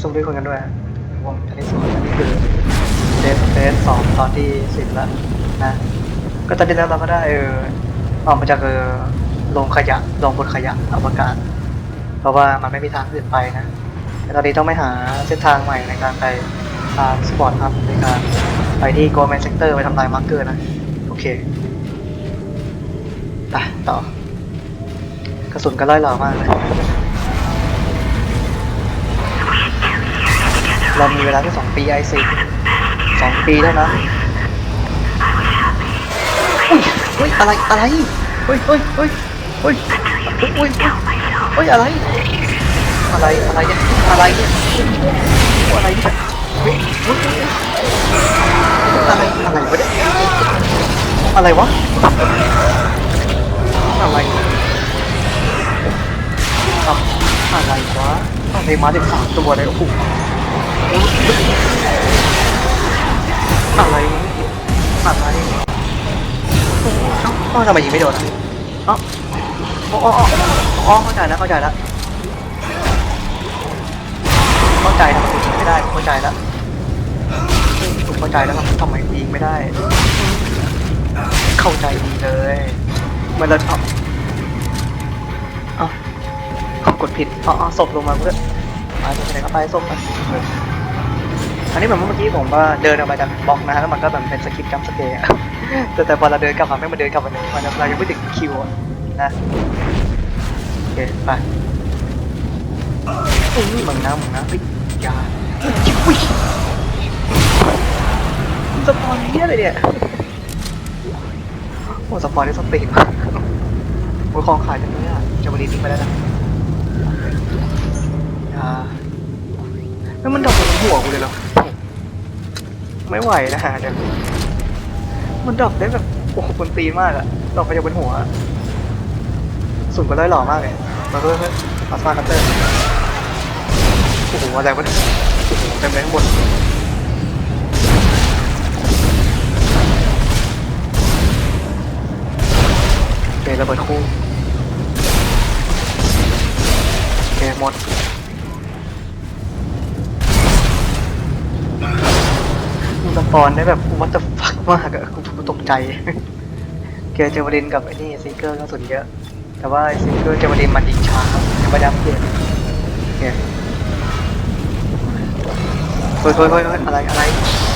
ซุ่มด้วยคนกันด้วยวงทันทีสองอันนี้คือเดฟเฟสสองตอนที่สิบแล้วนะก็ตอนที่แล้วเราก็ได้เออออกมาจากเออโรงขยะโรงบนขยะอวกาศ เพราะว่ามันไม่มีทางอื่นไปนะแต่ตอนนี้ต้องไปหาเส้นทางใหม่ในการไปทางสปอร์ตครับในการไปที่โกลแมนเซกเตอร์ไปทำลายมาร์เกอร์นะ โอเคไปต่อกระสุนก็ไล่หล่อมากเลย เรามีเวลาแค่สองปีไอซีสองปีเท่านั้นอุ้ยเฮ้ยอะไรอะไรเฮ้ยเฮ้ยเฮ้ยเฮ้ยเฮ้ยเฮ้ยเฮ้ยอะไร อะไรอะไรเนี่ยอะไรเนี่ยอะไรเนี่ยเฮ้ยเฮ้ยเฮ้ยอะไรอะไรวะเนี่ยอะไรวะอะไรครับอะไรวะอะไรมาถึงสามตัวเลยโอ้โห อะไรอะไรเอ้าเอ้าทำไมยิงไม่โดนอะเอ้าอ๋ออ๋ออ๋อเข้าใจแล้วเข้าใจแล้วเข้าใจทำไมยิงไม่ได้เข้าใจแล้วผมเข้าใจแล้วครับทำไมยิงไม่ได้ เข้าใจดีเลยมันเลยทำเอ้าเขากดผิดอ๋ออ๋อศพลงมาเพื่อไปไปไหนก็ไปศพไป อันนี้เหมือนเมื่อกี้ผมว่าเดินออกมาจากบล็อกนะฮะแล้วมันก็แบบเป็นสกิปจัมสเกร์แต่แต่พอเราเดินกลับมาไม่มาเดินกลับมาเนี่ยมันเรายังไม่ถึงคิวนะโอเคไปอุ้ยมึงนะมึงนะเฮ้ยยาอุ้ยสปอนเนี้ยเลยเนี่ยโอ้สปอยได้สติมากโอ้ยของขายจังเลยอะจะบรีทิ้งไปแล้วนะอ่าแล้วมันดอกบนหัวกูเลยเหรอ ไม่ไหวนะฮะเดี๋ยวมันดอกได้แบบโอ้โหคนตีนมากอะดอกไปจากบนหัวสุ่มก็ได้หล่อมากเลยมาเพิ่มเพิ่มมาสมาคัตเตอร์โอ้โหอะไรวะเนี่ยโอ้โหเต็มเลยข้างบนโอเคระเบิดคู่โอเคหมด สปอนได้แบบวัตถุฟักมากอะกูตกใจโอเคเจวารินกับไอ้นี่ซิงเกอร์ก็สุดเยอะ แต่ว่าไอ้ซิงเกอร์เจวารินมันยิงช้าครับยังไม่ได้อัปเดตโอเคเฮ้ยเฮ้ยเฮ้ยเฮ้ยอะไรอะไร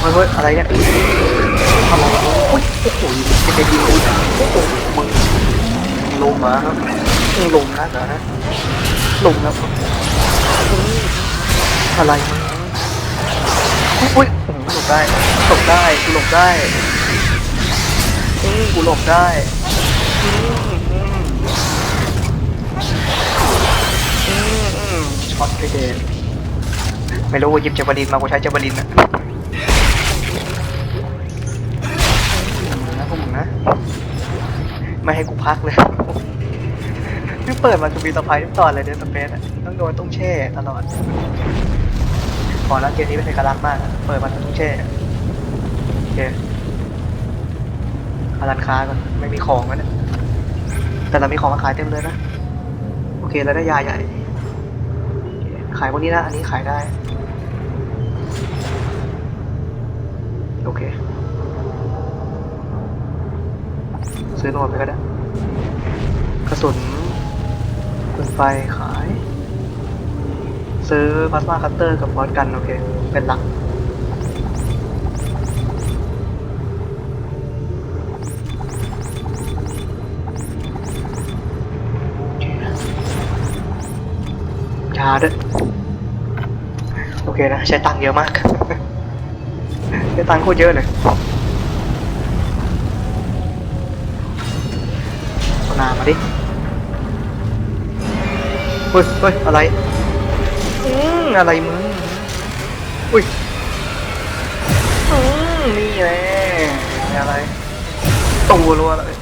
เฮ้ยเฮ้ยอะไรเนี่ยทำอะไรโอ้ยโอ้โหจะไปยิงกูโอ้โหมึงลงมาครับลงนะเหรอฮะลงนะครับอะไรมัน อุ้ยหลบได้หลบได้กูหลบได้อืมกูหลบได้อืมอืมอืมอืมช็อตไปเดนไม่รู้ว่าหยิบเจาบาลินมากูใช้เจาบาลินอะนะพวกมึงนะไม่ให้กูพักเลยไม่เปิดมาคือมีสไปร์ทุกตอนเลยเดนสเปซอะต้องโดนต้องแช่ตลอด ขอแล้วเกมนี้เป็นเอกลักษณ์มาก เปิดมาต้งแช่โอเคอาร้านค้าก่อนไม่มีของแล้วเนี่ยแต่เรามีของมาขายเต็มเลยนะ โอเคแล้วได้ยาใหญ่ ขายพวกนี้นะ อันนี้ขายได้ โอเค ซื้อนวดไปก็ได้ กระสุนปืนไฟขาย ซื้อพลาสมาคัตเตอร์กับบอสกัน โอเค เป็นหลักชาด้วย โอเคนะ ใช้ตังค์เยอะมาก ใช้ตังค์โคตรเยอะเลยเอานามาดิ เฮ้ยเฮ้ยอะไร อืมอะไรมึง อุ้ยอืมนี่แหละอะไร ตัวรัวเลย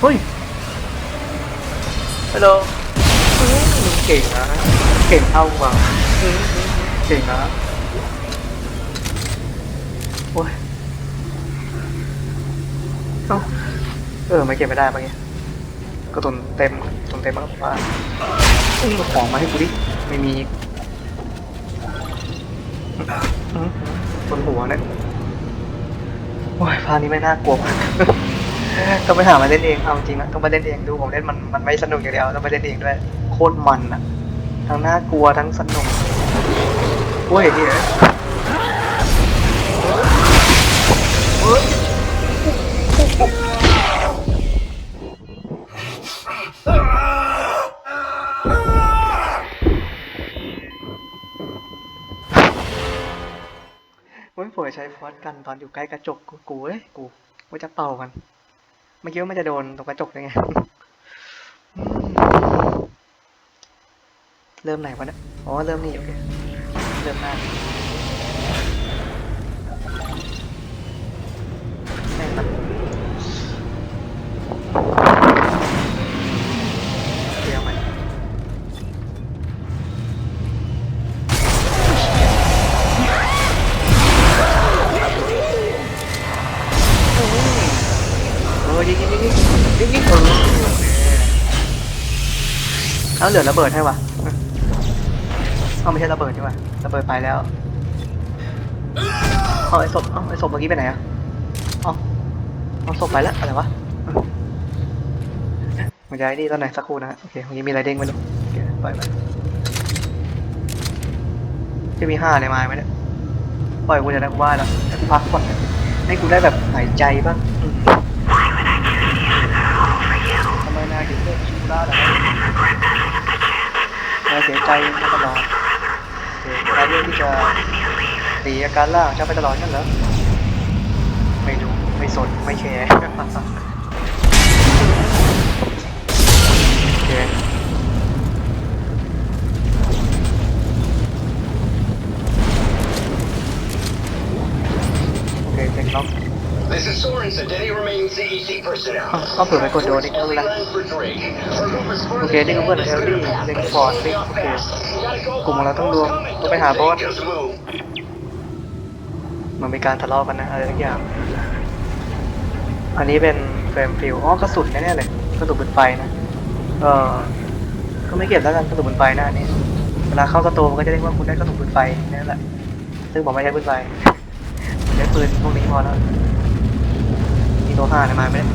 เฮ้ย ฮัลโหลอืมเก่งนะ เก่งเท่าว่ะอืมเก่งนะ โอ้ยเอ้าเออ ไม่เก็บไม่ได้ปะเนี่ยกระตุนเต็มกระตุนเต็มมากกว่าอุ้ยเอาของมาให้กูดิ ไม่มีอืม บนหัวเนี่ยโอ้ยพานี้ไม่น่ากลัวมากต้องไปหามาเล่นเองเอาจริงนะต้องไปเล่นเองดูผมเล่นมันมันไม่สนุกอย่างเดียวต้องไปเล่นเองด้วยโคตรมันอะทั้งน่ากลัวทั้งสนุกโอ้ยเฮีย ผมใช้ฟอสกันตอนอยู่ใกล้กระจกกูกูเอ้ยกูว่าจะเป่ามันไม่คิดว่ามันจะโดนตรงกระจกยังไงเริ่มไหนวะเนี่ยอ๋อเริ่มนี่โอเคเริ่มหน้า ยิงยิงยิงยิงยิงยิงเออเอาเหลือระเบิดให้วะเอาไม่ใช่ระเบิดใช่ปะระเบิดไปแล้วเอาไอ้ศพเอาไอ้ศพเมื่อกี้ไปไหนอะเอาเอาศพไปแล้วอะไรวะมันจะไอ้นี่ตอนไหนสักครู่นะโอเคเมื่อกี้มีอะไรเด้งไหมลูกโอเคปล่อยไปจะมีห้าอะไรมาไหมเนี่ยปล่อยกูจะได้ว่าแล้วพักก่อนให้กูได้แบบหายใจบ้างอืมทำไมนายถึง เลือกชิวล่าล่ะนาเสียใจมาตลอดเสียใจเรื่องที่จะตีอาการล่าจะไปตลอดนั่นเหรอ ไม่รู้ ไม่สน ไม่แคร์ This is Sorensen to any remaining CEC personnel. ก็เผื่อไปกดโดนอีกแล้ว Lang for Drake. For movements further Okay, ini south, kemudian it's Ellie, gonna pass Link this Ford, one. Link, Stay okay. fast. Gotta go กลุ่ม hard. เราต้องรวม Boss coming. ต้องไปหา Don't บอส think, just move. มันมีการทะเลาะกันนะอะไรทุกอย่าง อันนี้เป็นเฟรมฟิลอ๋อกระสุนแน่ๆเลยกระสุนปืนไฟนะ เออก็ไม่เก็บแล้วกันกระสุนปืนไฟนะอันนี้ เวลาเข้ากระโตมันก็จะเรียกว่าคุณได้กระสุนปืนไฟนั่นแหละ ซึ่งผมไม่ใช้ปืนไฟผมใช้ปืนพวกนี้พอแล้ว ตัวห้าอะไรมาไหมเนี่ย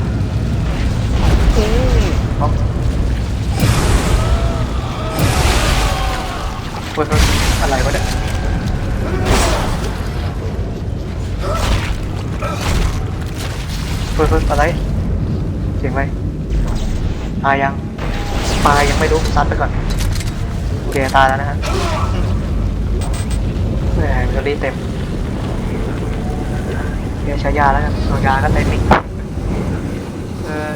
อืมอ๋อเฮ้ยเฮ้ยอะไรวะเนี่ยเฮ้ยเฮ้ยอะไรเสียงอะไรตายยังตายยังไม่รู้ซัดไปก่อนโอเคตายแล้วนะฮะแหมมันรีเต็มเดี๋ยวใช้ยาแล้วกันเอายาก็เต็มอีก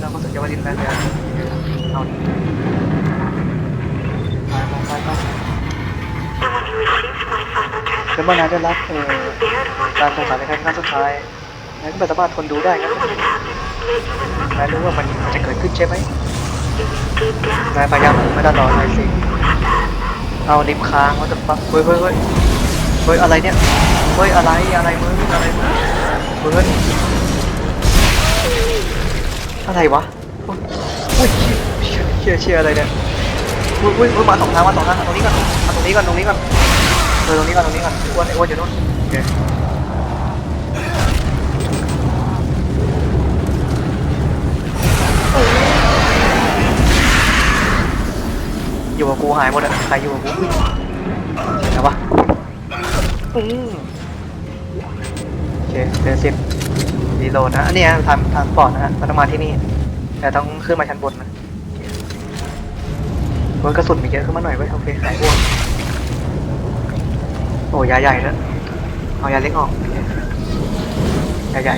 เออเราก็สนใจว่าดินแล้วเนี่ยเอาดิไปไปไปแล้วมันน่าจะรับเอ่อการสงสัยในครั้งสุดท้ายนายก็ไม่สามารถทนดูได้ครับนายรู้ว่ามันจะเกิดขึ้นใช่ไหมนายพยายามไม่ตลอดเลยสิเอาลิฟต์ค้างว่าจะฟักเฮ้ยเฮ้ยเฮ้ยเฮ้ยอะไรเนี่ยเฮ้ยอะไรอะไรมึงอะไรมึงเฮ้ย อะไรวะอุ้ยเชียเชียอะไรเนี่ยอุ้ยอุ้ยอุ้ยมาสองทางมาสองทางตรงนี้ก่อนมาตรงนี้ก่อนตรงนี้ก่อนเออตรงนี้ก่อนตรงนี้ก่อนอ้วนไอ้อ้วนอยู่นู่นโอเคอยู่กับกูหายหมดอะใครอยู่กับกูเห็นปะอืมโอเคเดือนสิบ รีโหลดนะอันนี้นะทางทางปอดนะฮะมันต้องมาที่นี่ แต่ต้องขึ้นมาชั้นบนนะโอ้ยกระสุนมีเยอะขึ้นมาหน่อยเว้ยโอเคหายห่วงโอ้ยยาใหญ่แล้วเอายาเล็กออกยาใหญ่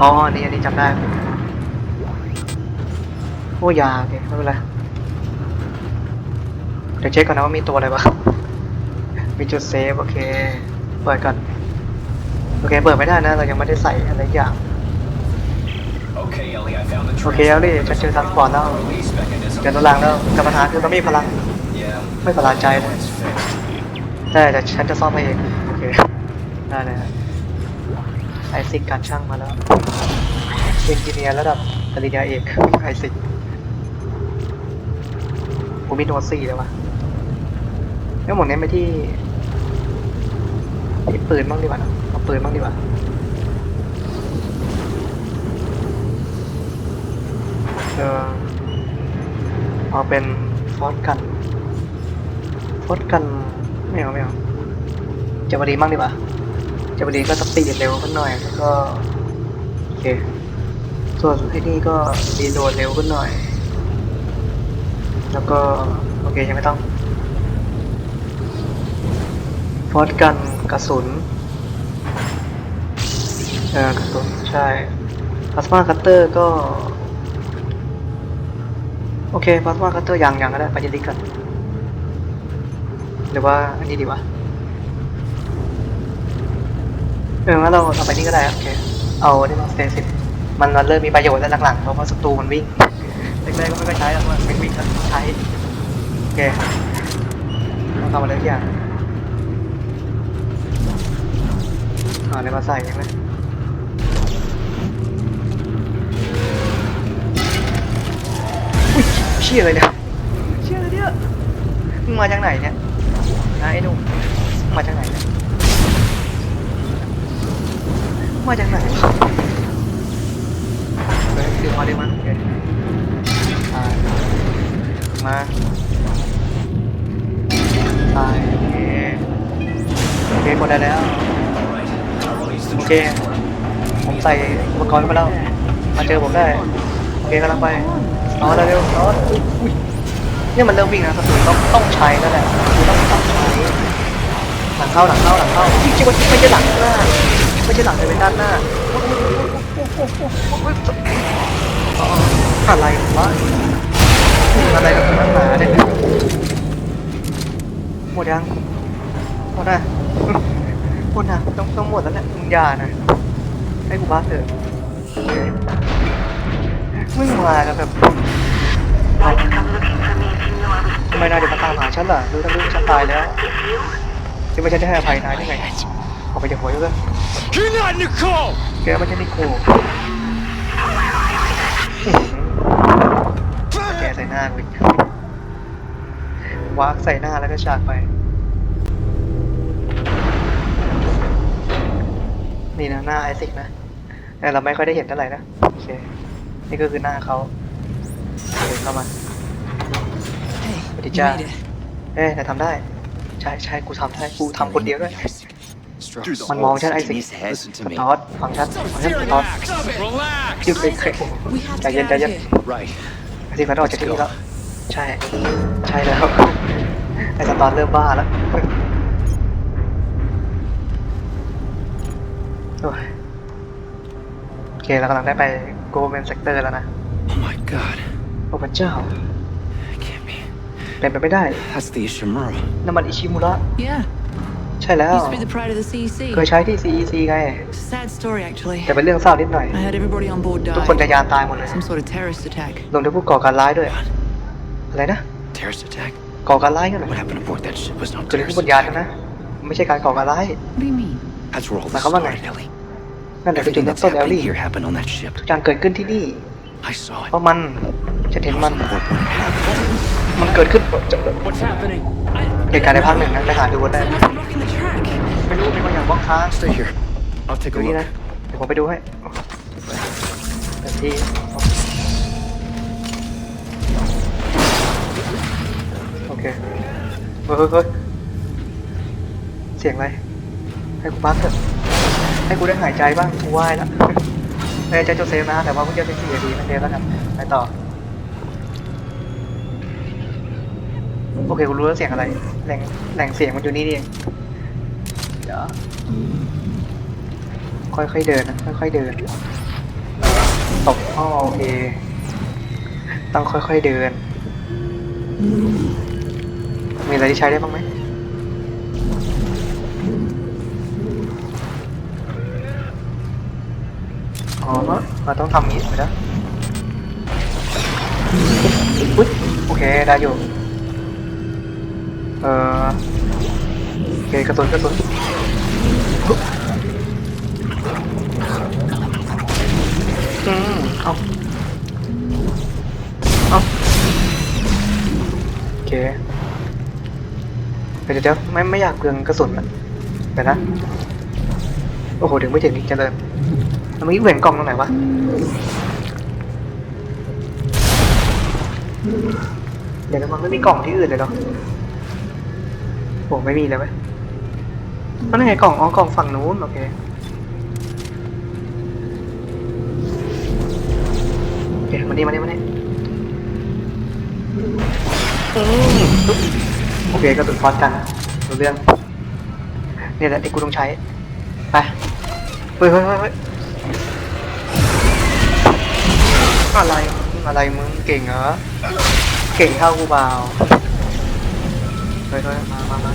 อ๋ออันนี้อันนี้จำได้โอ้ยาโอเคไม่เป็นไรเดี๋ยวเช็คก่อนนะว่ามีตัวอะไรบ้างมีจุดเซฟ โอเค เปิดก่อน โอเคเปิดไม่ได้นะเรายังไม่ได้ใส่อะไรอย่าง Okay, Ellie, I found the โอเคแล้วดิฉันเจอทันสปอร์ตแล้ว release mechanism. เจอตัวหลังแล้วกรรมฐานคือต้องมีพลัง Yeah. ไม่ประหลาดใจเลย It's fixed. ได้แต่ฉันจะซ่อมให้เองโอเคได้เลยฮะไอซิกการช่างมาแล้วเอนจิเนียร์ระดับปริญญาเอกไอซิกผมมีโนตสี่แล้ววะงั้นหมดเน้นไปที่ที่ปืนบ้างดีกว่านะ เอาปืนบ้างดีกว่าเออเอาเป็นฟอสกันฟอสกันไม่เอาไม่เอาจะบดีบ้างดีกว่าจะบดีก็สปีดเร็วขึ้นหน่อยแล้วก็โอเคส่วนไอ้นี่ก็รีโหลดเร็วขึ้นหน่อย แล้วก็โอเคยังไม่ต้องฟอสกันกระสุน เออกระสุนใช่พลาสมาคัตเตอร์ก็ โอเคพลาสมาคัตเตอร์ยังยังก็ได้ไปยิลิกกันหรือว่าอันนี้ดีวะเอองั้นเราเอาไปนี่ก็ได้โอเคเอาที่มาสเตสิมันมันเริ่มมีประโยชน์แล้วหลังๆเพราะว่าศัตรูมันวิ่งแรกๆก็ไม่ค่อยใช้หรอกว่าวิ่งวิ่งก็ใช้โอเคต้องทำอะไรทุกอย่างหาอะไรมาใส่ยังไง ชี่ยอะไรเนี่ยเชี่ยอะไรเนี่ยมึงมาจากไหนเนี่ยนะไอ้หนุ่มมาจากไหนเนี่ยมาจากไหนเฮ้ยดึงมาดึงมาโอเคอ่ามาตายโอเคโอเคกดได้แล้วโอเคผมใส่อุปกรณ์ไปแล้วมาเจอผมได้โอเคกำลังไป นอนเร็วๆนอนอุ๊ยอุ๊ยเนี่ยมันเริ่มวิ่งนะกระสุนต้องต้องใช้แล้วแหละต้องต้องใช้หลังเข้าหลังเข้าหลังเข้าจริงๆมันไม่ใช่หลังหน้าไม่ใช่หลังเลยเป็นด้านหน้าอุ๊ยอุ๊ยอุ๊ยอุ๊ยอุ๊ยอุ๊ยอุ๊ยอ๋ออะไรวะอะไรกับนักหนาเนี่ยหมดยังหมดนะหมดนะต้องต้องหมดแล้วแหละมึงยานะให้กูพักเถอะ มึงมากันแบบทำไมนายเดี๋ยวมาตามหาฉันล่ะรู้ทั้งรู้ว่าฉันตายแล้วคิดว่าฉันจะให้อภัยนายได้ไงออกไปจากหัวเลย You're not Nicole! แกไม่ใช่นิโคแกใส่หน้ากูวากใส่หน้าแล้วก็ฉากไป นี่นะหน้าไอซิกนะแต่เราไม่ค่อยได้เห็นเท่าไหร่นะโอเค นี่ก็คือหน้าเขาเดินเข้ามา Hey, What did you ya- made it. เอ้ยแต่ทำได้ ใช่ใช่กูทำได้ กูทำคนเดียวด้วย Through the มันมองฉันไอ holes ซิก in his head. สตอร์ทฟังชัดฟังชัดสตอร์ท Relax! หยุดไปเคย We have ใจ to เย็น get ใจ out เย็ of น here. Right. ไอซิกมันออกจากที่นี่แล้ว ใช่ ใช่แล้ว ไอสตอร์ทเริ่มบ้าแล้วโอ้ยโอเคเรากำลังได้ไป โกลเมนเซกเตอร์แล้วนะ Oh my god. โอ้พระเจ้า It can't be. เป็นไปไม่ได้ That's the Ishimura. น้ำมันอิชิมุระ Yeah, ใช่แล้ว used to be the pride of the CEC. เคยใช้ที่ CEC ไง Sad story, actually. แต่เป็นเรื่องเศร้านิดหน่อย I had everybody on board ทุกคนจะ die. ยานตายหมดเลย Some sort of terrorist attack. รวมทั้งผู้ก่อการร้ายด้วย อะไรนะ Terrorist attack? ก่อการร้ายกันเหรอ What happened aboard that ship was no เกิดขึ้น terrorist บนยานนะ attack. ไม่ใช่การก่อการร้าย What do you mean? That's where all this Mà không có started, này. Ellie. นั่นแหละคือจุด Everything เริ่ม that's ต้นแล้ว happening ลี่ here happened on that ship. ทุกอย่างเกิดขึ้นที่นี่ I saw it. เพราะมันฉันเห็น I มั was น on board when it happened. มันเกิดขึ้น What's happening? เหตุการณ์ในภาคหนึ่งนะไปหาดูกันได้ Someone's blocking the track. ไม่รู้มีบางอย่างบล็อกทาง Stay here. I'll take ดู a นี่ look. นะเดี๋ยวผมไปดูให้เต็มที่โอเคเฮ้ยเฮ้ยเฮ้ยเสียงอะไรให้กูพักเถอะ ให้กูได้หายใจบ้างกูไหว้แล้วไม่ใช่โจเซฟนะ แต่ว่ากูจะเป็นสี่นาทีไม่เซฟแล้วกันไปต่อ โอเคกูรู้แล้วเสียงอะไร แหล่งแหล่งเสียงมันอยู่นี่นี่เองเดี๋ยวค่อยๆเดินนะค่อยๆเดินตกท่อโอเคต้องค่อยๆเดิน มีอะไรที่ใช้ได้บ้างไหม อ๋อเราต้องทำนี้ไปแล้วอุ๊ยโอเค ได้อยู่ เออโอเคกระสุนกระสุนอุ๊ยอืมเอาเอาโอเคเอเดี๋ยวเดี๋ยวไม่ไม่อยากเปลืองกระสุนอะเดี๋ยวนะ โอ้โห ถึงไม่ถึงอีกเจริญแล้ว เมื่อกี้เห็นกล่องตรงไหนวะเดี๋ยวนะมันไม่มีกล่องที่อื่นเลยเหรอโอ้ไม่มีเลยไหมมันไงกล่องอ๋อกล่องฝั่งนู้นโอเคโอเคมานี่มานี่มานี่อืมปึ๊บโอเคกระสุนฟอสกันรู้เรื่องเนี่ยแหละที่กูต้องใช้ไปเฮ้ยเฮ้ยเฮ้ย อะไรมึงอะไรมึงเก่งเหรอ เก่งเท่ากูเปล่าเฮ้ยมามามา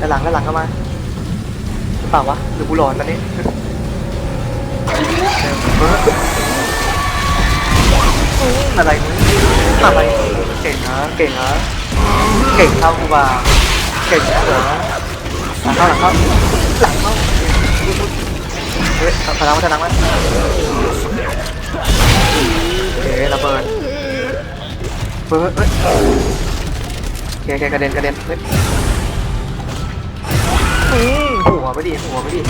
ด้านหลังด้านหลังก็มาหรือเปล่าวะหรือกูหลอนตอนนี้อะไรมึงอะไรเก่งเหรอเก่งเหรอเก่งเท่ากูเปล่าเก่งเหรอหลังเข้าหลังเข้าหลังเข้าเฮ้ยพลังมันจะนังมั้ยโอเคระเบิดเฮ้ยเฮ้ยเฮ้ยโอเคโอเคกระเด็นกระเด็นเฮ้ยอืมหัวไปดิหัวไปดิ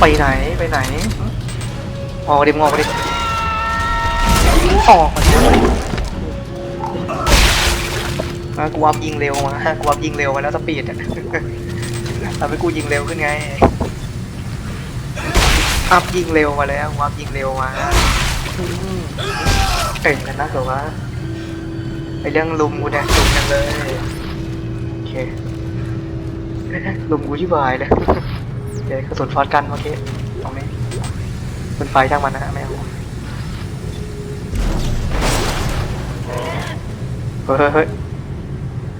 ไปไหนไปไหนออกดิมงออกดิออกมาดิมากูอัพยิงเร็วมากูอัพยิงเร็วมาแล้วสปีดอะทำให้กูยิงเร็วขึ้นไงอัพยิงเร็วมาแล้วอัพยิงเร็วมา เก่งกันนะเกิดว่าไอเรื่องลุมกูเนี่ยลุมกันเลย โอเค ลุมกูที่บายเลยเดี๋ยวกระสุนฟอสกันเมื่อกี้เอาไหมเป็นไฟช่างมันนะไม่เอาเฮ้ยเฮ้ยเฮ้ย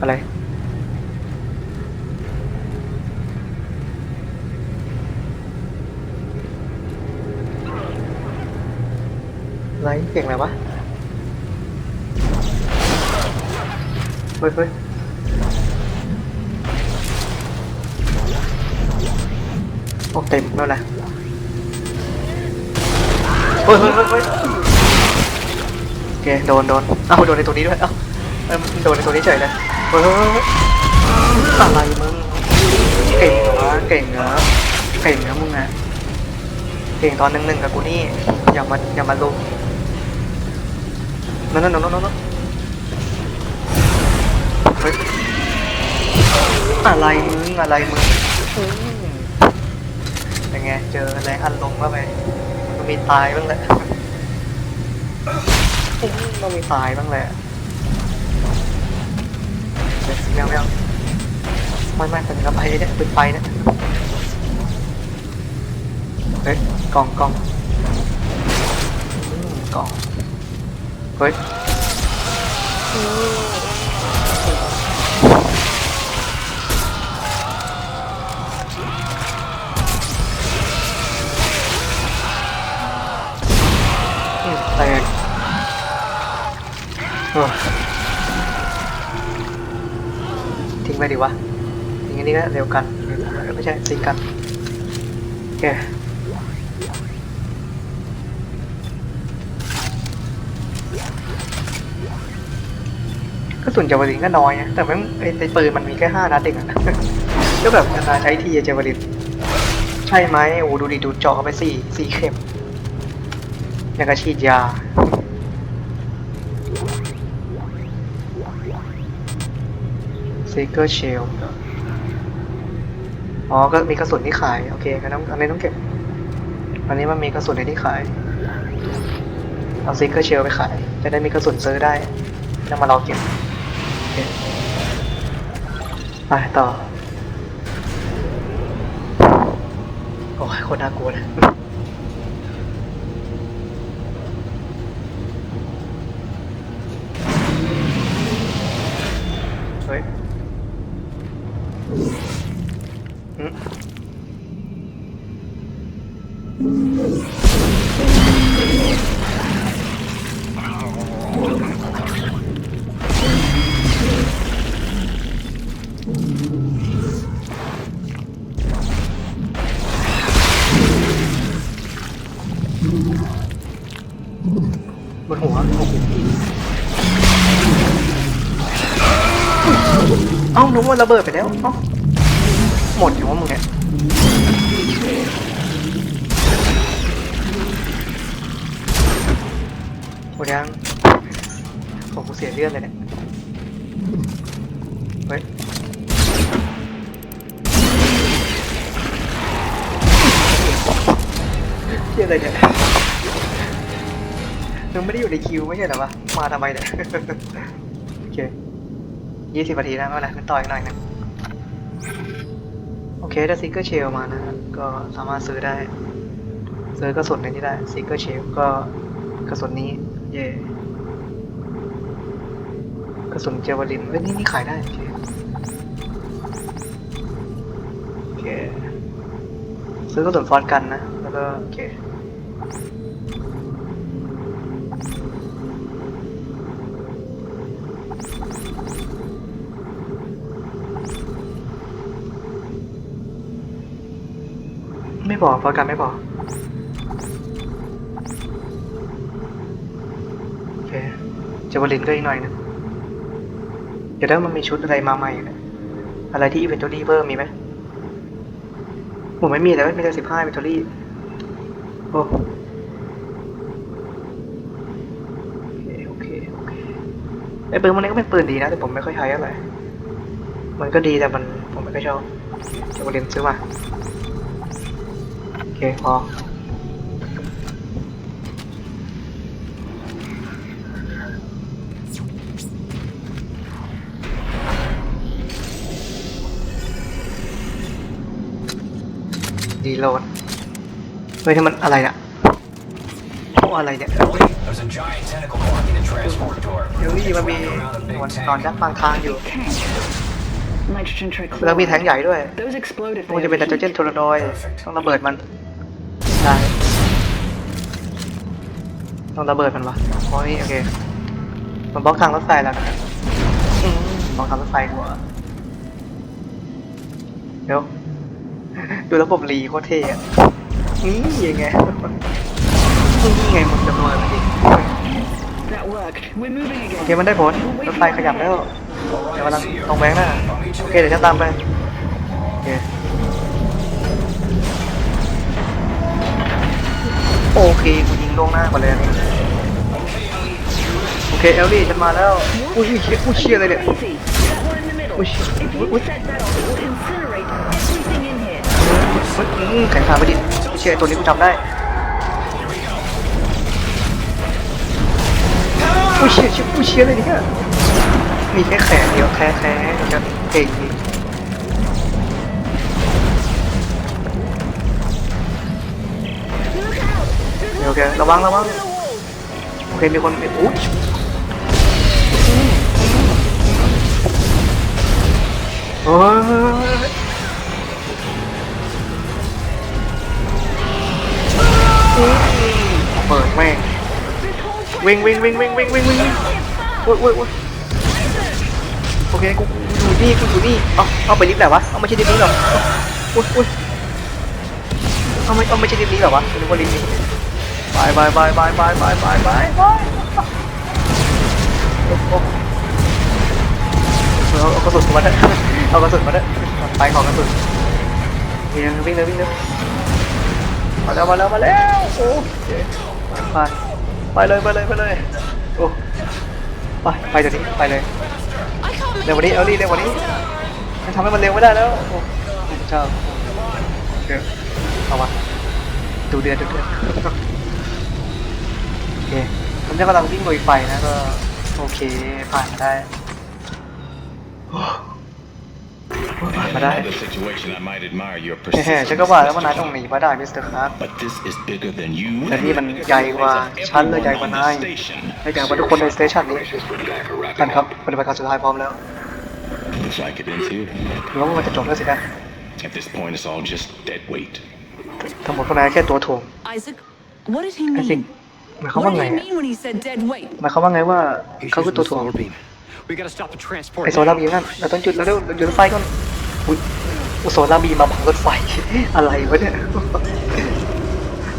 อะไร อะไรเก่งอะไรวะเฮ้ยเฮ้ยโอ้เต็มแล้วแหละเฮ้ยเฮ้ยเฮ้ยเฮ้ยโอเคโดนโดนเอ้าโดนในตัวนี้ด้วยเอ้าโดนในตัวนี้เฉยเลยเฮ้ยอะไรมึงเก่งเหรอวะเก่งเหรอเก่งนะมึงอะเก่งตอนหนึ่งหนึ่งกับกูนี่อย่ามาอย่ามาลุม นั่นนั่นนั่นนั่นเฮ้ยอะไรมึงอะไรมึงอืมเป็นไงเจอแรงอันลงเข้าไปมันมีตายบ้างแหละมต้องมีตายบ้างแหละแมวแมวไม่ไม่เป็นกระไปเนี่ยเป็นไฟเนี่ยเฮ้ยกล่องกล่องกล่อง เฮ้ยอืมแตกโอ้ทิ้งไปดีวะทิ้งอันนี้ก็เร็วกันเออไม่ใช่ซิงกันโอเค ส่วนเจาวลินก็น้อยนะแต่แม่งไอ้ไอ้ปืนมันมีแค่ห้านัดเองอะก็แบบนานๆใช้ทีอะเจาวลินใช่ไหมโอ้ดูดิดูเจาะเข้าไปสี่สี่เข็มยังกระฉีดยาซีเกอร์เชลอ๋อ ก็มีกระสุนที่ขาย โอเคงั้นต้องอันนี้ต้องเก็บ อันนี้มันมีกระสุนในที่ขาย เอาซีเกอร์เชลไปขาย จะได้มีกระสุนซื้อได้ไม่ต้องมารอเก็บ เคไปต่อ โอ้ยคนน่ากลัวเลย เอ้าหนูมันระเบิดไปแล้วเอ้าหมดอยู่ว่ามึงเนี่ยหมดยังผมกูเสียเลือดเลยเนี่ยเฮ้ยเฮียอะไรเนี่ยมึงไม่ได้อยู่ในคิวไม่ใช่เหรอวะมาทำไมเนี่ยโอเค ยี่สิบนาทีนะไม่เป็นไรมันต่ออีกหน่อยหนึงโอเคถ้าซิกเกอร์เชลมานะก็สามารถซื้อได้ ซื้อกระสุนในนี้ได้ซิกเกอร์เชลก็กระสุนนี้ เย่กระสุนเจวาลินเว้ยนี่นี่ขายได้โอเคโอเคซื้อกระสุนฟอนกันนะ แล้วก็โอเค ไม่บอกฟอนกันไม่บอกโอเคเจวลินก็อีกหน่อยนึงเดี๋ยวถ้ามันมีชุดอะไรมาใหม่นะอะไรที่อีเวนต์รี่เพิ่มมีไหมผมไม่มีแต่ว่ามีแต่สิบห้าอีเวนต์รี่โอ้โอเคโอเคไอ้ปืนมันนี้ก็เป็นปืนดีนะ แต่ผมไม่ค่อยใช้อะไร มันก็ดีแต่มันผมไม่ค่อยชอบจะเจวลินซื้อมา เคพอดีโหลดเฮ้ยที่มันอะไรเนี่ยพวกอะไรเนี่ย There's a giant tentacle blocking the transport door. เดี๋ยวนี่มันมี Wrapped around a big มัน tank. นอนยักษ์บางทางอยู่ Nitrogen trichloride. แล้วมีแทงใหญ่ด้วย Those explode if มันจะเป็นไนโตรเจนโทรโดยต้องระเบิดมัน ต้องระเบิดมันวะโอ้ยโอเคมันบล็อกทางรถไฟแล้วนะอืมบล็อกทางรถไฟกว่าเดี๋ยวดูระบบรีโคตรเท่อะนี่ยังไงนี่ไงมึงจำนวนมันดิ That worked. We're moving โอ again. เคมันได้ผลรถไฟขยับแล้วเดี๋ยวกำลังตรงแบงค์หน้าโอเคเดี๋ยวฉันตามไปโอเคโอเคกูยิง ล่วงหน้าก่อนเลยโอเคเอลลี่ฉันมาแล้วอุ้ยเชี่ยอุ้ยเชี่ยอะไรเนี่ย Easy. That one in the middle. Push. If you Push. set that off, it will incinerate everything in here. เฮ้ยแข็งขาไปดิเชี่ยตัวนี้กูจำได้อุ้ยเชี่ยอุ้ยเชี่ยอะไรเนี่ยมีแค่แขนเดียวแค่แค่เดี๋ยวจะเก่ง ดีโอเคระวังระวังโอเคมีคนอุ๊ยโอ้ยเปิดแม่งวิ่งวิ่งวิ่งวิ่งวิ่งวิ่งวิ่งวิ่งโอ้ยโอ้ยโอ้ยโอเคกูกูอยู่นี่กูอยู่นี่เอาเอาไปลิฟต์ไหนวะเอาไม่ใช่ลิฟต์นี้หรอโอ้ยโอ้ยเอาไม่เอาไม่ใช่ลิฟต์นี้หรอวะนึกว่าลิฟต์นี้ ไปไปไปไปไปไปไปไปไปเอากระสุนมาได้เอากระสุนมาได้ไปของกระสุนวิ่งวิ่งเลยวิ่งเลยมาแล้วมาแล้วมาแล้วโอ้ไปไปเลยไปเลยไปเลยโอ้ไปไปเดี๋ยวนี้ไปเลยเร็วกวันนี้เอาดิเร็วกวันนี้มันทำให้มันเร็วไม่ได้แล้วโอ้เจ้าเดี๋ยวเอามาดูเดือดดูเดือด ผมจะกำลังวิ่งลุยไฟนะก็ โอเคผ่านมาได้โอ้ผ่าน In มาได้ another situation, I might admire your แฮ่ๆฉันก็ persistence. ว่าแล้วว่านายต้องหนีมาได้มิสเตอร์ครับ But this is bigger than you. แต่นี่มันใหญ่กว่าฉันเลยใหญ่กว่านาย Station. และใหญ่กว่าทุกคนในสเตชันนี้ท่านครับปฏิบัติการสุดท้ายพร้อมแล้ว Looks like it ends here. หรือว่ามันจะจบแล้วสินะ At this point, it's all just dead weight. ทั้งหมดพวกนายแค่ตัวถ่วง Isaac, what did he ไอ้สิ่ง mean? หมายความ What ว่า did ไง he อะ mean when he said dead weight? หมายความว่าไงว่า He's เขาคือ using ตัว the ถ่วง solar beam. We gotta stop the transport. ไอโซลาร์บีมนั่นเราต้องจุดแล้วเร็วหยุดรถไฟก่อนอุ้ยอุยโซลาร์บีมมาบังรถไฟ อะไรวะเนี่ย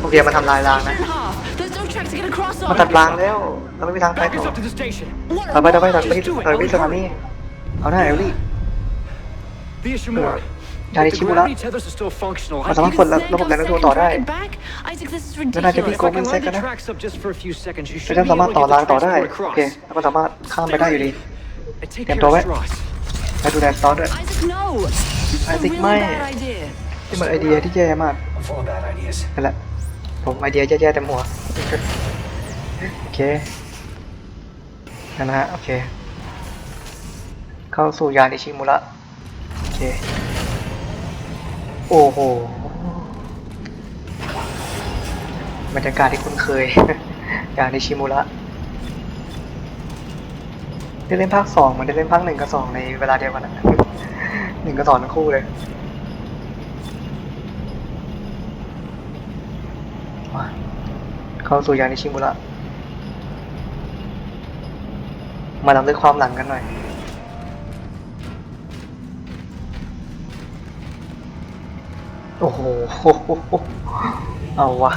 โอเคมาทำลายรางนะ In half. There's no track to get across มา on. ตัดรางแล้ว เราไม่มีทางไป Back ต่ us อ up to the station. ไปไปไปไปไปไป Just do it. ไปไปสถานีเอาได้เอลลี่ The Ishimura. Dai, If the Ishimura. gravity tethers are still functional, เขา I สามารถ think กดระบบแรงโน้มถ่วงต่อได้ Back? Isaac, this is แล้วน่าจะมี ridiculous. โก if I มัน can เซ็ก line กัน the นะ tracks up just for a few seconds, you แต่ should ถ้า be สามารถ able ต่อ to ราง get the ต่อได้ transport โอเค across. แล้วก็สามารถข้ามไปได้อยู่ดี I take Dem care of tố Strauss. แล้วดูแลสตอร์ด้วย Isaac, no. It's a Isaac, really my- bad idea. ที่มันไอเดียที่แย่มาก I'm full of bad ideas. นั่นแหละผมไอเดียแย่ๆเต็มหัวโอเคนั่นนะฮะโอเค เข้าสู่ยานอิชิมุระโอเค โอ้โหบรรยากาศที่คุ้นเคยยานอิชิมุระได้เล่นภาคสองมันได้เล่นภาคหนึ่งกับสองในเวลาเดียวกันอะหนึ่งกับสองทั้งคู่เลยเข้าสู่ยานิชิมุระมาลำลึกความหลังกันหน่อย โอ้โห เอาวะ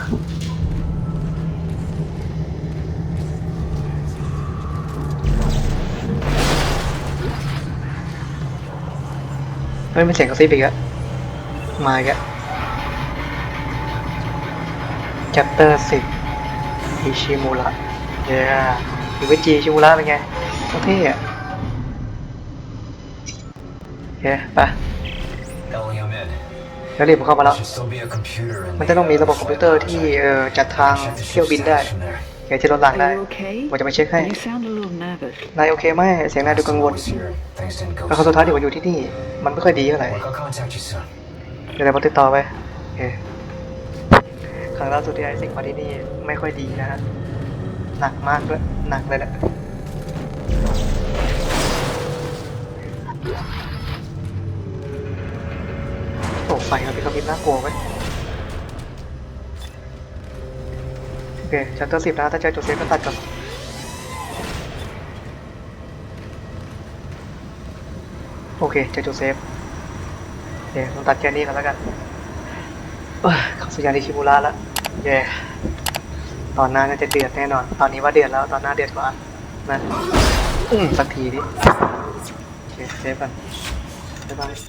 เฮ้ยมันเสียงกระซิบอีกอะมาอีกอะ chapter สิบอิชิมุระเย้อีเวจีอิชิมุระเป็นไงโอเคอะโอเคไป แล้วรีบเข้ามาแล้ว Should still be a computer in มัน the, จะต้องมี uh, ระบบคอมพิวเตอร์ที่เอ่อจัดทาง Check the เที่ยว ship's บินได้ status from there. แกจะลดหลังได้ Are you okay? ผมจะไปเช็คให้ You sound a little nervous. นายโอเคไหมเสียงนายดูกังวล Voice here. Things didn't go แล้วครั้งสุดท้ายที่ผมอยู่ที่นี่ มันไม่ค่อยดีเท่าไหร่ Look, I'll contact you soon. เดี๋ยวเรามาติดต่อไปโอเคครั้งล่าสุดที่ไอซิกมาที่นี่ไม่ค่อยดีนะฮะหนักมากด้วยหนักเลยแหละ โอ้ไฟครับพี่กระพริบน่ากลัวไหมโอเคชัตเตอร์สิบนะถ้าเจอจุดเซฟก็ตัดก่อนโอเคเจอจุดเซฟเคต้องตัดแค่นี้ก่อนแล้วกันเอ้ยเข้าสู่ยานอิชิมุระแล้วเย้ตอนหน้าน่าจะเดือดแน่นอน ตอนนี้ว่าเดือดแล้วตอนหน้าเดือดกว่านะสักทีดิโอเคเซฟกันบ๊ายบาย